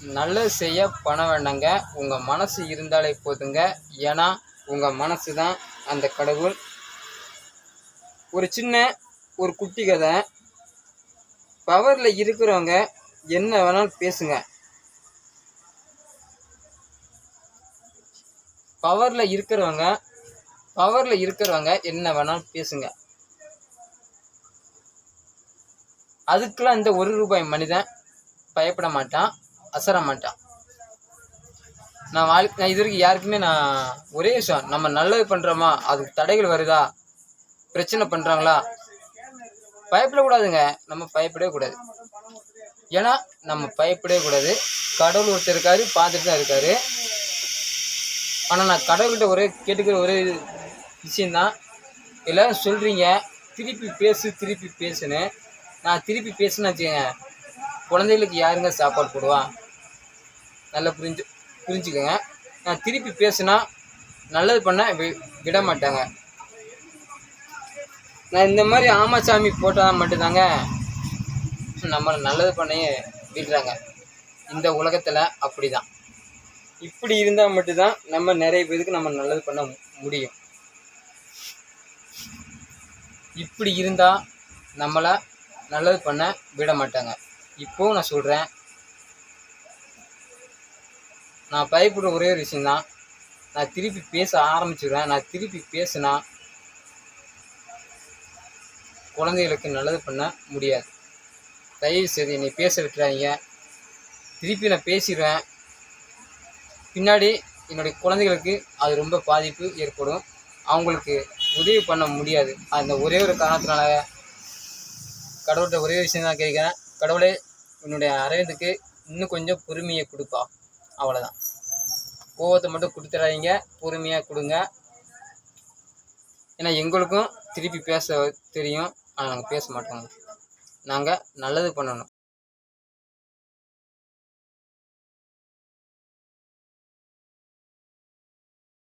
நல்லது செய்ய பணம் வேண்டாங்க. உங்கள் மனசு இருந்தாலே போதுங்க. ஏன்னா உங்கள் மனசு தான் அந்த கடவுள். ஒரு சின்ன ஒரு குட்டி கதை. பவரில் இருக்கிறவங்க என்ன வேணாலும் பேசுங்க. பவரில் இருக்கிறவங்க பவரில் இருக்கிறவங்க என்ன வேணாலும் பேசுங்க. அதுக்கெல்லாம் இந்த ஒரு ரூபாய் மனிதன் பயப்பட மாட்டான். அசர மாட்டான். நான் வாழ்க்கை நான் இது வரைக்கும் யாருக்குமே நான் ஒரே விஷயம் நம்ம நல்லது பண்ணுறோமா அதுக்கு தடைகள் வருதா பிரச்சனை பண்ணுறாங்களா பயப்படக்கூடாதுங்க. நம்ம பயப்படவே கூடாது. ஏன்னா நம்ம பயப்படவே கூடாது. கடவுள் ஒருத்தர் இருக்காரு பார்த்துட்டு தான் இருக்காரு. ஆனால் நான் கடவுள்கிட்ட ஒரே கேட்டுக்கிற ஒரே விஷயந்தான் எல்லாரும் சொல்கிறீங்க திருப்பி பேசு திருப்பி பேசுன்னு. நான் திருப்பி பேசுன்னு வச்சுக்கோங்க. குழந்தைகளுக்கு யாருங்க சாப்பாடு போடுவான் நல்லா புரிஞ்சு புரிஞ்சுக்கோங்க. நான் திருப்பி பேசுனா நல்லது பண்ண வி விட மாட்டாங்க. நான் இந்த மாதிரி ஆமாசாமி போட்டால் மட்டும்தாங்க நம்மளை நல்லது பண்ணையே விடுறாங்க. இந்த உலகத்தில் அப்படி தான் இப்படி இருந்தால் மட்டும்தான் நம்ம நிறைய பேருக்கு நம்ம நல்லது பண்ண முடியும். இப்படி இருந்தால் நம்மளை நல்லது பண்ண விட மாட்டாங்க. இப்போவும் நான் சொல்கிறேன் நான் பயப்படுற ஒரே ஒரு விஷயந்தான் நான் திருப்பி பேச ஆரம்பிச்சிடுவேன் நான் திருப்பி பேசுனா குழந்தைகளுக்கு நல்லது பண்ண முடியாது. தயவு செய்து என்னை பேச விட்டுறாதீங்க. திருப்பி நான் பேசிடுவேன் பின்னாடி என்னுடைய குழந்தைகளுக்கு அது ரொம்ப பாதிப்பு ஏற்படும். அவங்களுக்கு உதவி பண்ண முடியாது. அந்த ஒரே ஒரு காரணத்தினால கடவுள்கிட்ட ஒரே விஷயம் தான் கேட்குறேன். கடவுளே என்னுடைய அரவிந்துக்கு இன்னும் கொஞ்சம் பொறுமையை கொடுப்பா. அவ்வளோதான் கோவத்தை மட்டும் கொடுத்துடாதீங்க பொறுமையாக கொடுங்க. ஏன்னா எங்களுக்கும் திருப்பி பேச தெரியும். ஆனால் நாங்கள் பேச மாட்டோங்க நாங்கள் நல்லது பண்ணணும்.